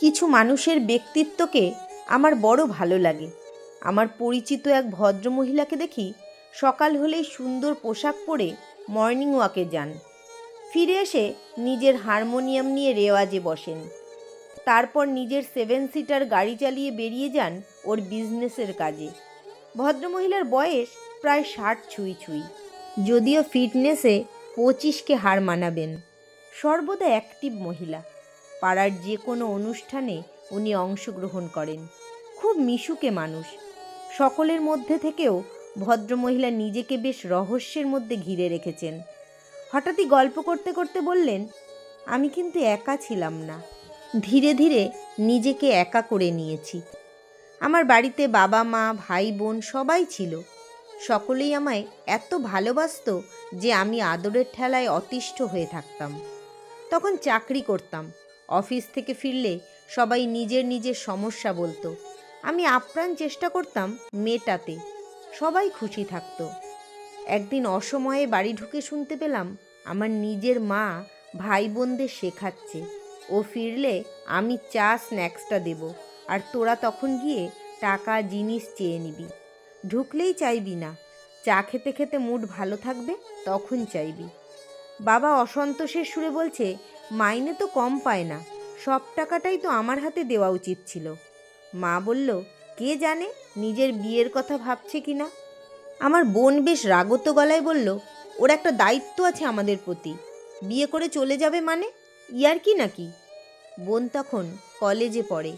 কিছু মানুষের ব্যক্তিত্বকে আমার বড় ভালো লাগে। আমার পরিচিত এক ভদ্রমহিলাকে দেখি সকাল হলেই সুন্দর পোশাক পরে মর্নিং ওয়াকে যান। ফিরে এসে নিজের হারমোনিয়াম নিয়ে রেওয়াজে বসেন। তারপর নিজের সেভেন সিটার গাড়ি চালিয়ে বেরিয়ে যান ওর বিজনেসের কাজে। ভদ্রমহিলার বয়স প্রায় ষাট ছুঁই ছুঁই। যদিও ফিটনেসে পঁচিশকে হার মানাবেন। সর্বদা অ্যাক্টিভ মহিলা। পাড়ার যে কোনো অনুষ্ঠানে উনি অংশগ্রহণ করেন। খুব মিশুকে মানুষ। সকলের মধ্যে থেকেও ভদ্রমহিলা নিজেকে বেশ রহস্যের মধ্যে ঘিরে রেখেছেন। হঠাৎই গল্প করতে করতে বললেন, আমি কিন্তু একা ছিলাম না। ধীরে ধীরে নিজেকে একা করে নিয়েছি। আমার বাড়িতে বাবা, মা, ভাই, বোন সবাই ছিল। সকলেই আমায় এত ভালোবাসতো যে আমি আদরের ঠেলায় অতিষ্ঠ হয়ে থাকতাম। তখন চাকরি করতাম। অফিস থেকে ফিরলে সবাই নিজের নিজের সমস্যা বলতো। আমি আপ্রাণ চেষ্টা করতাম মেটাতে। সবাই খুশি থাকতো। একদিন অসময়ে বাড়ি ঢুকে শুনতে পেলাম আমার নিজের মা ভাই বোনদের শেখাচ্ছে। ও ফিরলে আমি চা, স্ন্যাক্সটা দেব আর তোরা তখন গিয়ে টাকা, জিনিস চেয়ে নিবি। ঢুকলেই চাইবি না। চা খেতে খেতে মুড ভালো থাকবে, তখন চাইবি। বাবা অসন্তোষের সুরে বলছে মাইনে তো কম পায় না। সব টাকাটাই তো আমার হাতে দেওয়া উচিত ছিল। মা বলল, কে জানে নিজের বিয়ের কথা ভাবছে কি না? আমার বোন বেশ রাগত গলায় বলল, ওর একটা দায়িত্ব আছে আমাদের প্রতি। বিয়ে করে চলে যাবে মানে? ইয়ার কি নাকি? বোন তখন কলেজে পড়ে।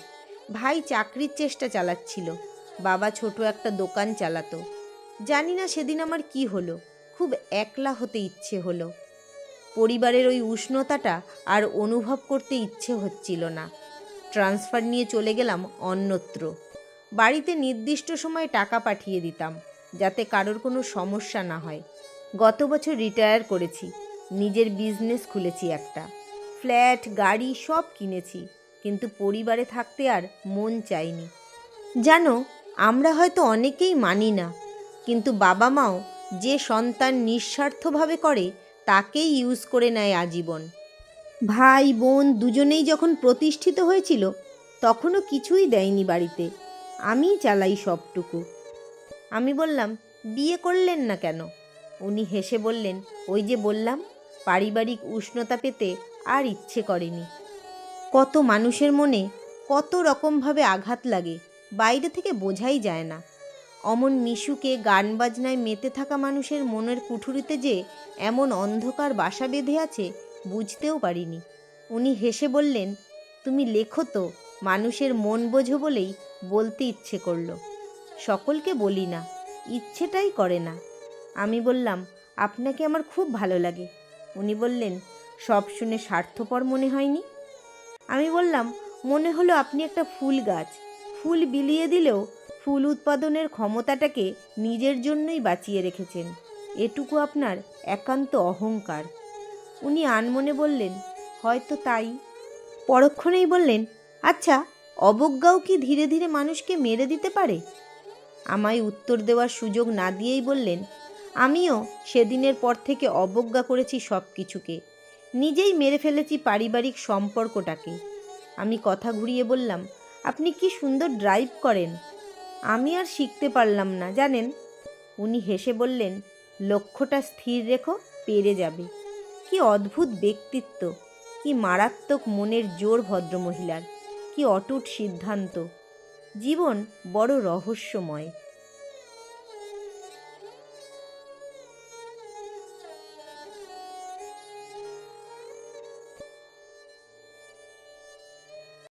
ভাই চাকরির চেষ্টা চালাচ্ছিল। বাবা ছোট একটা দোকান চালাতো। জানি না সেদিন আমার কি হলো। খুব একলা হতে ইচ্ছে হলো। পরিবারের ওই উষ্ণতাটা আর অনুভব করতে ইচ্ছে হচ্ছিল না। ট্রান্সফার নিয়ে চলে গেলাম অন্যত্র। বাড়িতে নির্দিষ্ট সময়ে টাকা পাঠিয়ে দিতাম, যাতে কারোর কোনো সমস্যা না হয়। গত বছর রিটায়ার করেছি, নিজের বিজনেস খুলেছি একটা। ফ্ল্যাট, গাড়ি সব কিনেছি, কিন্তু পরিবারে থাকতে আর মন চাইনি। জানো, আমরা হয়তো অনেকেই মানি না, কিন্তু বাবা মাও যে সন্তান নিঃস্বার্থভাবে করে তাকেই ইউজ করে নেয় আজীবন। ভাই, বোন দুজনেই যখন প্রতিষ্ঠিত হয়েছিল, তখনও কিছুই দেয়নি বাড়িতে। আমিই চালাই সবটুকু। আমি বললাম, বিয়ে করলেন না কেন? উনি হেসে বললেন, ওই যে বললাম, পারিবারিক উষ্ণতা পেতে আর ইচ্ছে করেনি। কত মানুষের মনে কত রকমভাবে আঘাত লাগে, বাইরে থেকে বোঝাই যায় না। অমন মিশুকে গান বাজনায় মেতে থাকা মানুষের মনের কুঠুরিতে যে এমন অন্ধকার বাসা বেঁধে আছে, বুঝতেও পারিনি। উনি হেসে বললেন, তুমি লেখো তো, মানুষের মন বোঝো বলেই বলতে ইচ্ছে করল। সকলকে বলি না, ইচ্ছেটাই করে না। আমি বললাম, আপনাকে আমার খুব ভালো লাগে। উনি বললেন, সব শুনে স্বার্থপর মনে হয়নি? আমি বললাম, মনে হলো আপনি একটা ফুল গাছ। ফুল বিলিয়ে দিলেও ফুল উৎপাদনের ক্ষমতাটাকে নিজের জন্যই বাঁচিয়ে রেখেছেন। এটুকু আপনার একান্ত অহংকার। উনি আনমনে বললেন, হয়তো তাই। পরক্ষণেই বললেন আচ্ছা অবজ্ঞাও কি ধীরে ধীরে মানুষকে মেরে দিতে পারে? আমায় উত্তর দেওয়ার সুযোগ না দিয়েই বললেন, আমিও সেদিনের পর থেকে অবজ্ঞা করেছি সব কিছুকে নিজেই মেরে ফেলেছি পারিবারিক সম্পর্কটাকে। আমি কথা ঘুরিয়ে বললাম, আপনি কি সুন্দর ড্রাইভ করেন। আমি আর শিখতে পারলাম না, জানেন? উনি হেসে বললেন, লক্ষ্যটা স্থির রেখো, পেরে যাবে। কি অদ্ভুত ব্যক্তিত্ব, কি মারাত্মক মনের জোর ভদ্রমহিলার, কি অটুট সিদ্ধান্ত। জীবন বড় রহস্যময়।